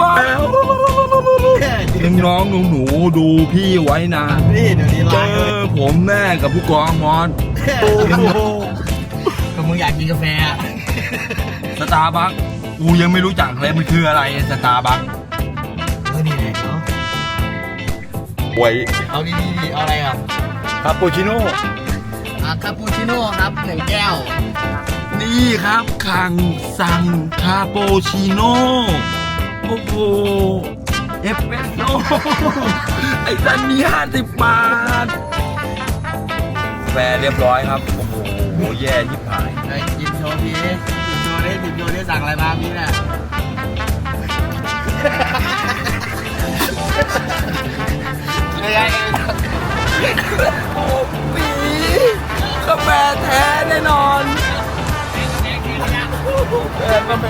บ้างน้องๆหนูๆดูพี่ไว้นะนี่เดี๋ยวนี้เจร้านเลยอผมแน่กับผู้กองมอนก็มึงอยากกินกาแฟอะสตาร์บัคกูยังไม่รู้จักเลยมันคืออะไรสตาร์บัคเออนี่ไงเนาะไว้เอาดีๆเอาอะไรอะคาปูชิโน่อะคาปูชิโน่ครับหนึ่งแก้ว นี่ครับคังสั่งคาปูชิโน่ โอ้โหเอสเปรสโซ่ไอ้สันนี่ห้าสิบบาทแฟร์เรียบร้อยครับ โอ้โหแย่ยิบหายไอ้หยิบโชว์พี่หยิบโชว์ได้หยิบโชว์ได้สั่งอะไรมาพี่เนี่ยเลยไงโอ้ปีกาแฟแท้แน่นอนแฟนกาแฟ